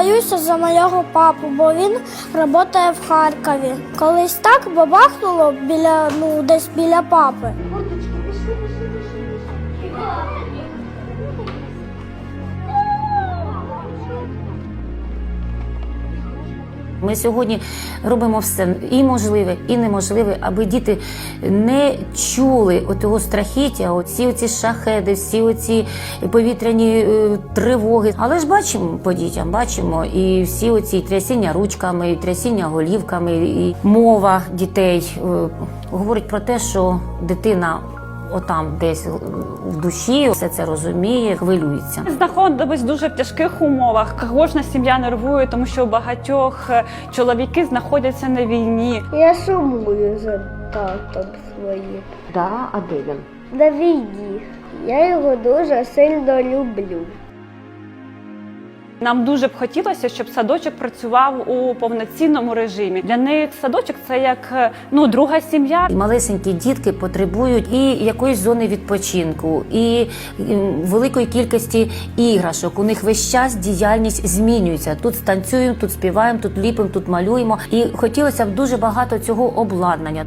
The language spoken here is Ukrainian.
боюся за моєго папу, бо він працює в Харкові. Колись так бабахнуло біля ну десь біля папи. Ми сьогодні робимо все і можливе, і неможливе, аби діти не чули отого страхіття, оці оці шахеди, всі оці повітряні е, тривоги. Але ж бачимо по дітям, бачимо і всі оці трясіння ручками, і трясіння голівками, і мова дітей е, говорить про те, що дитина. Отам десь в душі все це розуміє, хвилюється. Знаходились дуже в тяжких умовах. Кожна сім'я нервує, тому що у багатьох е, чоловіки знаходяться на війні. Я сумую за татом своїм. Да, а де він? На війні. Я його дуже сильно люблю. Нам дуже б хотілося, щоб садочок працював у повноцінному режимі. Для них садочок це як е, ну друга сім'я. Малесенькі дітки потребують і якоїсь зони відпочинку, і великої кількості іграшок. У них весь час діяльність змінюється. Тут станцюємо, тут співаємо, тут ліпимо, тут малюємо. І хотілося б дуже багато цього обладнання.